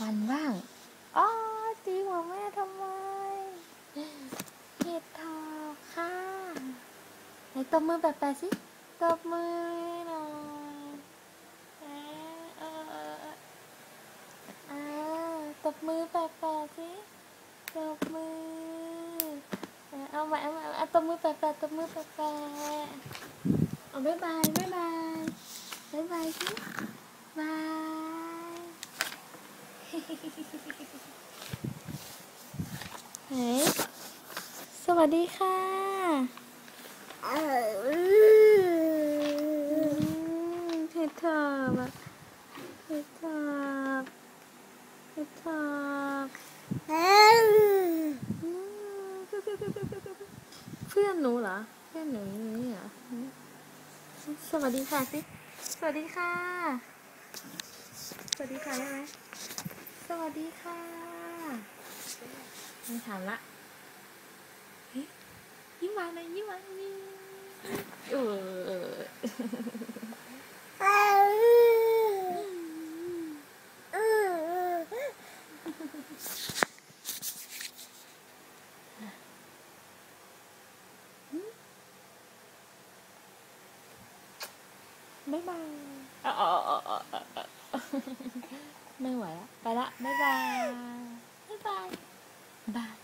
มันบ้างอ๋อตีหัวแม่ทำไมเห็ดทอค่ะไหนตบมือแปะๆสิตบมือหน่อยเออเออเออเออเออตบมือแปะๆสิตบมือเอาใหม่เอาใหม่เอาตบมือแปะๆตบมือแปะๆเอาบ๊ายบายบ๊ายบายบ๊ายบายสิบาย สวัสดีค่ะเห็ดถอบเห็ดถอบเห็ดถอบเพื่อนหนูเหรอ เพื่อนหนูนี่เหรอ สวัสดีค่ะสิ สวัสดีค่ะ สวัสดีค่ะได้ไหม วัสดีค่ะไม่ถามละเฮ้ยยิ้มหวานหน่อยยิ้มหวานยิ้มเออบ๊ายบาย ไม่ไหวแล้วไปละ บ๊ายบาย บ๊ายบาย บาย